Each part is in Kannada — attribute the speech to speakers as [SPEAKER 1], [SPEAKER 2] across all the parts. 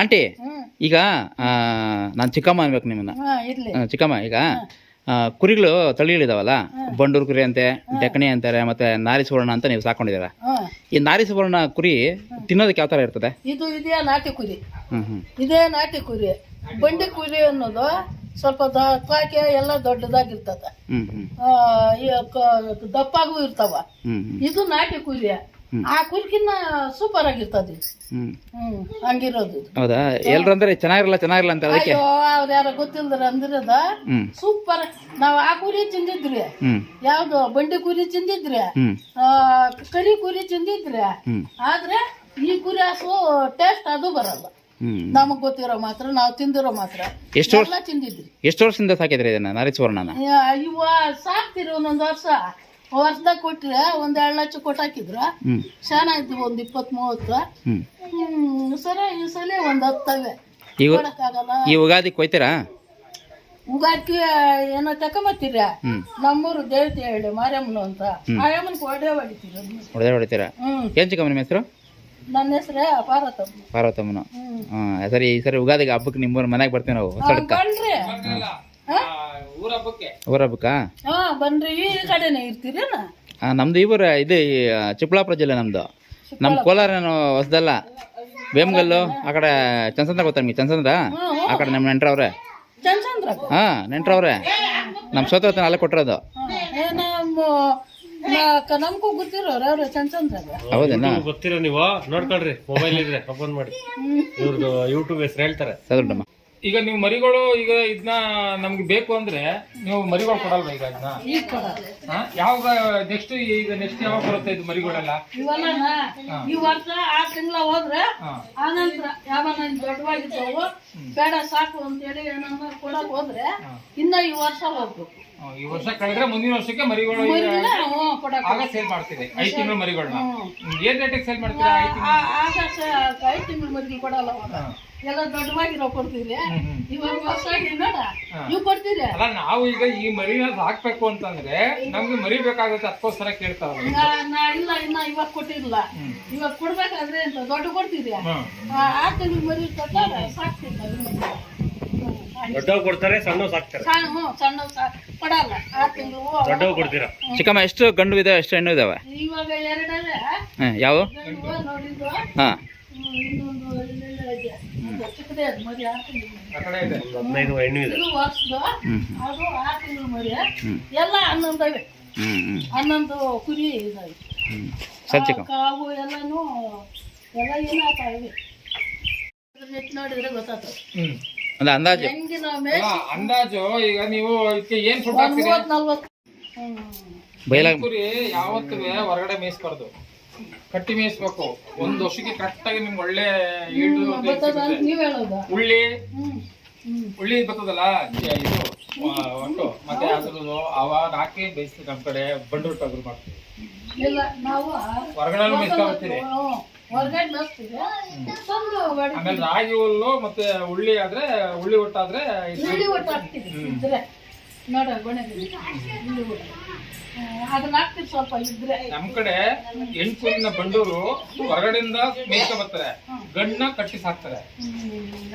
[SPEAKER 1] ಆಂಟಿ ಈಗ ನಾನು ಚಿಕ್ಕಮ್ಮ ಅನ್ಬೇಕು ನಿಮ್ಮನ್ನ. ಚಿಕ್ಕಮ್ಮ ಈಗ ಕುರಿಗಳು ತಳಿಗಳಿದಾವಲ್ಲ ಬಂಡೂರು ಕುರಿ ಅಂತೆ ಡೆಕ್ಕಣಿ ಅಂತಾರೆ ಮತ್ತೆ ನಾರಿ ಸುವರ್ಣ ಅಂತ ನೀವು ಸಾಕೊಂಡಿದ್ದೀರಾ? ಈ ನಾರಿ ಸುವರ್ಣ ಕುರಿ ತಿನ್ನೋದಕ್ಕೆ ಯಾವ ತರ ಇರ್ತದೆ?
[SPEAKER 2] ಇದು ಇದೆಯಾ ನಾಟಿ ಕುರಿ? ಇದೇ ನಾಟಿ ಕುರಿ. ಬಂಡಿ ಕುರಿ ಅನ್ನೋದು ಸ್ವಲ್ಪ ದಪ್ಪಾಕೆ ಎಲ್ಲ ದೊಡ್ಡದಾಗಿರ್ತದೆ. ದಪ್ಪಾಗೂ ಇರ್ತಾವ. ಇದು ನಾಟಿ ಕುರಿ. ಆ ಕುರಿಕಿನ್ನ ಸೂಪರ್ ಆಗಿರ್ತದೆ.
[SPEAKER 1] ಹ್ಮ್.
[SPEAKER 2] ಹಂಗಿರೋದು.
[SPEAKER 1] ಹೌದಾ? ಎಲ್ರು ಅಂದ್ರೆ ಚೆನ್ನಾಗಿರಲ್ಲ ಚೆನ್ನಾಗಿರಲ್ಲ ಅಂತ ಅದಕ್ಕೆ?
[SPEAKER 2] ಅಯ್ಯೋ ಅವ್ರ ಯಾರ ಗೊತ್ತಿಲ್ದ್ರ ಅಂದಿರದ ಸೂಪರ್ ನಾವ್ ಆ ಕುರಿ ತಿಂದಿದ್ರಿ.
[SPEAKER 1] ಹ್ಮ್.
[SPEAKER 2] ಯಾವ್ದು ಬಂಡಿ ಕುರಿ ತಿಂದಿದ್ರಿ. ಆ, ಕರಿ ಕುರಿ ತಿಂದಿದ್ರಿ.
[SPEAKER 1] ಹ್ಮ್.
[SPEAKER 2] ಆದ್ರೆ ಈ ಕುರಿ ಹಸು ಟೇಸ್ಟ್ ಅದು ಬರಲ್ಲ. ನಮಗ್ ಗೊತ್ತಿರೋ ಮಾತ್ರ ನಾವು ತಿಂದಿರೋ ಮಾತ್ರ.
[SPEAKER 1] ಎಷ್ಟು ವರ್ಷ
[SPEAKER 2] ಚಿಂದಿದ್ರಿ ತಿಂದಿದ್ರಿ
[SPEAKER 1] ಎಷ್ಟು ವರ್ಷದಿಂದ ಸಾಕಿದ್ರಿ ಇದನ್ನ ನಾರಿ ಸುವರ್ಣನ
[SPEAKER 2] ಇವ ಸಾಕ್ತಿರಿ ಒಂದೊಂದ್ ವರ್ಷ. ವರ್ಷದಾಗ ಕೊಟ್ಟರೆ ಒಂದ್ ಎರಡು ಲಕ್ಷ ಕೊಟ್ಟು
[SPEAKER 1] ಹಾಕಿದ್ರ
[SPEAKER 2] ಚೆನ್ನಾಗಿದ್ವು ಒಂದ್ ಇಪ್ಪತ್ ಮೂವತ್ತು ಸರ ಈ ಸಲ ಒಂದ್ ಹತ್ತವೆ.
[SPEAKER 1] ಈಗ
[SPEAKER 2] ಕೊಡಕ್ಕಾಗಲ್ಲ.
[SPEAKER 1] ಈ ಉಗಾದಿ ಕೊಯ್ತೀರಾ?
[SPEAKER 2] ಉಗಾದಿ ಏನೋ ತಕೊಂಬತ್ತೀರ ನಮ್ಮೂರು ದೇವತೆ ಹೇಳಿ ಮಾರಮ್ಮನು ಅಂತ. ಕೊಡೆ ಹೊಡಿತೀರ?
[SPEAKER 1] ಹೊಡೆದೇ ಹೊಡಿತೀರಾ?
[SPEAKER 2] ಹ್ಮ್.
[SPEAKER 1] ಏನ್ ಚಿಕ್ಕಮ್ಮ ನಿಮ್ಮ ಹೆಸರು?
[SPEAKER 2] ನನ್ನ ಹೆಸ್ರೇ ಪಾರ್ವತಮ್ಮ
[SPEAKER 1] ಪಾರ್ವತಮ್ಮನ.
[SPEAKER 2] ಹ್ಮ್.
[SPEAKER 1] ಹಾಂ ಸರಿ ಈ ಸರಿ ಉಗಾದಿಗೆ ಹಬ್ಬಕ್ಕೆ ನಿಮ್ಮ ಮನೆಗೆ ಬರ್ತೀವಿ ನಾವು ಹೊಸಡಕ್ಕ
[SPEAKER 2] ಬನ್ರಿ ಹಾ?
[SPEAKER 1] ಊರ ಹಬ್ಬಕ್ಕ?
[SPEAKER 2] ಹಾ ಬನ್ರಿ ಈ ಕಡೆನೆ ಇರ್ತೀರೇನ
[SPEAKER 1] ಆ, ನಮ್ದು ಇವರು ಇದು ಈ, ಚಿಕ್ಕಬಳ್ಳಾಪುರ ಜಿಲ್ಲೆ ನಮ್ದು. ನಮ್ಮ ಕೋಲಾರ ಏನು ಹೊಸದಲ್ಲ. ಬೇಮಗಲ್ಲು ಆ ಕಡೆ ಚಂದ್ರ ಗೊತ್ತಾ ನಿಮ್ಗೆ ಚಂದ್ರ ಆ ಕಡೆ ನಮ್ಮ ನೆಂಟ್ರವ್ರೆ ಹಾಂ ನೆಂಟ್ರವ್ರೆ ನಮ್ಮ ಸೋತವತ್ತನ ಅಲ್ಲೇ ಕೊಟ್ಟಿರೋದು
[SPEAKER 2] ನಮ್ಗೂ ಗೊತ್ತಿರೋರು ಅವ್ರ ಚಂದ್ರಗ
[SPEAKER 1] ಹೌದೇನಾ?
[SPEAKER 3] ಗೊತ್ತಿರೋ ನೀವು? ನೋಡ್ಕೊಳ್ರಿ ಮೊಬೈಲ್ ಇದ್ರೆ ಓಪನ್ ಮಾಡಿ. ಇವ್ರದ್ದು ಯೂಟ್ಯೂಬ್ ಹೆಸರು ಹೇಳ್ತಾರೆ.
[SPEAKER 1] ಸದೃಢಮ್ಮ
[SPEAKER 4] ಈಗ ನೀವು ಮರಿಗಳು ಈಗ ಇದನ್ನ ನಮ್ಗೆ ಬೇಕು ಅಂದ್ರೆ ನೀವು ಮರಿಗಳು ಕೊಡಲ್ವಾ ಈಗ ಇದನ್ನ
[SPEAKER 2] ಈಗ
[SPEAKER 4] ಯಾವಾಗ ನೆಕ್ಸ್ಟ್ ಈಗ ನೆಕ್ಸ್ಟ್ ಯಾವಾಗ ಬರುತ್ತೆ ಇದು ಮರಿಗಳೆಲ್ಲ?
[SPEAKER 2] ಈ ವರ್ಷ ಆ ತಿಂಗಳ ಹೋದ್ರೆ
[SPEAKER 4] ಹಾ.
[SPEAKER 2] ಆನಂತರ ಯಾವನ ದೊಡ್ಡವಾಗಿದ್ದವು ಬೇಡ ಸಾಕು ಅಂತೇಳಿ ಏನನ್ನ ಕೊಡಕ್ ಹೋದ್ರೆ ಇನ್ನ ಈ ವರ್ಷ ಹೋಗ್ಬೇಕು.
[SPEAKER 4] ಈ ವರ್ಷ ಕಳೆದ್ರೆ ಮುಂದಿನ ವರ್ಷಕ್ಕೆ ಮರಿಗಳು ಆಗ ಸೇಲ್ ಮಾಡ್ತೀವಿ. ಐದು ತಿಂಗಳು ಮರಿಗಳನ್ನ ಏನ್ ರೇಟಿಗೆ ಸೇಲ್ ಮಾಡ್ತೀರಾ?
[SPEAKER 2] ಆಗ ಐದ್ ತಿಂಗಳ. ಮರಿಗೆ ಕೊಡಲ್ಲ ಎಲ್ಲ ದೊಡ್ಡವಾಗಿರೋ ಕೊಡ್ತೀರಿ ಇವಾಗ ಹೊಸಾಗಿ ನೋಡ ನೀವು ಕೊಡ್ತೀರಿ.
[SPEAKER 4] ಅಲ್ಲ ನಾವು ಈಗ ಈ ಮರಿನ ಹಾಕ್ಬೇಕು ಅಂತಂದ್ರೆ ನಮ್ಗೆ ಮರಿ ಬೇಕಾಗುತ್ತೆ ಅದಕ್ಕೋಸ್ಕರ ಕೇಳ್ತಾವಲ್ಲ
[SPEAKER 2] ನಾ- ಇಲ್ಲ ಇನ್ನ ಇವಾಗ ಕೊಟ್ಟಿಲ್ಲ. ಇವಾಗ ಕೊಡ್ಬೇಕಾದ್ರೆ ಅಂತ ದೊಡ್ಡ ಕೊಡ್ತಿದ್ಯಾ
[SPEAKER 4] ಹ್ಮ್.
[SPEAKER 2] ಆ- ತಿಂಗಳು ಮರಿ ಕೊಟ್ಟಾಗ ಸಾಕ್ತೀನಿ.
[SPEAKER 3] ದೊಡ್ಡವ್ ಕೊಡ್ತಾರೆ ಸಣ್ಣ ಸಾಕ್ತಾರೆ.
[SPEAKER 2] ಸಣ್ಣ ಹ್ಞೂ ಸಣ್ಣ ಸಾ- ಕೊಡಲ್ಲ ಆರ್ ತಿಂಗಳು
[SPEAKER 3] ದೊಡ್ಡವ್ ಕೊಡ್ತೀರಾ?
[SPEAKER 1] ಚಿಕ್ಕಮ್ಮ ಎಷ್ಟು ಗಂಡು ಇದಾವೆ ಎಷ್ಟು ಹೆಣ್ಣು ಇದಾವೆ?
[SPEAKER 2] ಇವಾಗ ಎರಡಲ್ಲೇ.
[SPEAKER 1] ಹಾಂ ಯಾವ?
[SPEAKER 2] ಗಂಡು ನೋಡಿದ್ದು
[SPEAKER 1] ಹಾಂ.
[SPEAKER 2] ಇನ್ನೊಂದು ಇಲ್ಲೆಲ್ಲ ಇದೆ. ಒಂದು ಚಿಕ್ಕದೇ ಅದು ಮರಿ ಆರ್ ತಿಂಗಳು
[SPEAKER 4] ಆ ಕಡೆ ಇದೆ.
[SPEAKER 3] ಒಂದು ಹದಿನೈದು ಹೆಣ್ಣು ಇದೆ.
[SPEAKER 2] ಇದು ವರ್ಷದ ಅದು ಆರ್ ತಿಂಗಳು ಮರಿ. ಎಲ್ಲ ಹನ್ನೊಂದವೆ.
[SPEAKER 1] ಹ್ಞೂ ಹ್ಞೂ
[SPEAKER 2] ಹನ್ನೊಂದು ಕುರಿ ಇದಾವೆ.
[SPEAKER 1] ಹ್ಞೂ ಸರಿ
[SPEAKER 2] ಆ
[SPEAKER 1] ಚಿಕ್ಕಮ್ಮ
[SPEAKER 2] ಕಾವು ಎಲ್ಲಾನು ಎಲ್ಲ ಏನಾಗ್ತಾ ನೆಟ್ ನೋಡಿದ್ರೆ ಗೊತ್ತಾಗ್ತದೆ.
[SPEAKER 1] ಒಂದು ಅಂದಾಜು.
[SPEAKER 4] ಅಂದಾಜು ಈಗ ನೀವು ಇದಕ್ಕೆ ಏನ್ ಫುಡ್
[SPEAKER 2] ಒಂದ್
[SPEAKER 4] ಹಾಕ್ತೀರಿ
[SPEAKER 2] ಮೂವತ್
[SPEAKER 1] ಬೈಲ
[SPEAKER 4] ಕುರಿ ಯಾವತ್ತೂ ಹೊರಗಡೆ ಮೇಯಿಸ್ಬಾರ್ದು. ಕಟ್ಟಿ ಮೇಯಿಸ್ಬೇಕು. ಒಂದ್ ವರ್ಷಕ್ಕೆ ಕರೆಕ್ಟ್ ಆಗಿ ನಿಮ್ಗೆ ಒಳ್ಳೆ ಉಳ್ಳಿ. ಉಳ್ಳಿ ಬರ್ತದಲ್ಲ? ಇದು ಒಟ್ಟು. ಮತ್ತೆ ಅದ್ರದ್ದು ಅವಾಗ ಹಾಕಿ ಬೇಯಿಸ್ತೀವಿ ನಮ್ ಕಡೆ. ಬಂಡೂರು ಟಗ್ರು ಮಾಡ್ತೀವಿ.
[SPEAKER 2] ಇಲ್ಲ ನಾವು
[SPEAKER 4] ಹೊರಗಡೆ ಮೇಯಿಸ್ಕೊಳ್ತೀರಿ ಆಮೇಲೆ ರಾಗಿ ಹುಲ್ಲು ಮತ್ತೆ ಉಳ್ಳಿ ಆದ್ರೆ ಉಳ್ಳಿ ಒಟ್ಟಾದ್ರೆ
[SPEAKER 2] ಇಳಿ ಒಟ್ಟು ಹಾಕ್ತೀವಿ ಇದ್ರೆ. ನೋಡ ಗೊಣೆಗೆ ಇಳಿ ಒಟ್ಟು. ಅದನ್ನ ಹಾಕ್ತೀವಿ ಸ್ವಲ್ಪ ಇದ್ರೆ.
[SPEAKER 4] ನಮ್ ಕಡೆ ಹೆಣ್ಕೂರಿನ ಬಂಡೂರು ಹೊರಗಡೆಯಿಂದ ಮೇಯ್ಸ್ಕೊ ಬರ್ತಾರೆ. ಗಂಡನ್ನ ಕಟ್ಟಿ ಸಾಕ್ತಾರೆ.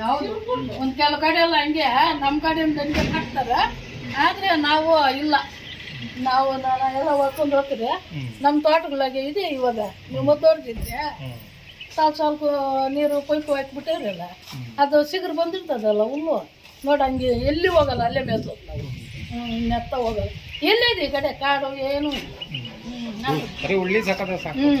[SPEAKER 2] ಹೌದು. ಒಂದ್ ಕೆಲವು ಕಡೆ ಎಲ್ಲ ಹಂಗೆ ನಮ್ ಕಡೆಯಿಂದ ಹಂಗೆ ಹಾಕ್ತಾರೆ. ಆದ್ರೆ ನಾವು ಇಲ್ಲ. ನಾವು ನಾನು ಎಲ್ಲ ಹೊರ್ಕೊಂಡು ಹೋಗ್ತದೆ. ನಮ್ಮ ತೋಟಗಳಾಗೆ ಇದೆ ಇವಾಗ. ನೀವು ಮುದ್ದೋರ್ದಿದ್ರೆ ಸ್ವಲ್ಪ ಸ್ವಲ್ಪ ನೀರು ಪೈಪ್ ಹಾಕ್ಬಿಟ್ಟಿರಲ್ಲ ಅದು ಸಿಗರ್ ಬಂದಿರ್ತದಲ್ಲ ಹುಲ್ಲು. ನೋಡಿ ಹಂಗೆ ಎಲ್ಲಿ ಹೋಗಲ್ಲ ಅಲ್ಲೇ ಬೇಕು ನಾವು. ನೆತ್ತ ಹೋಗಲ್ಲ. ಎಲ್ಲಿದೆ ಈ ಕಡೆ ಕಾಡು ಏನು? ಹ್ಮ್.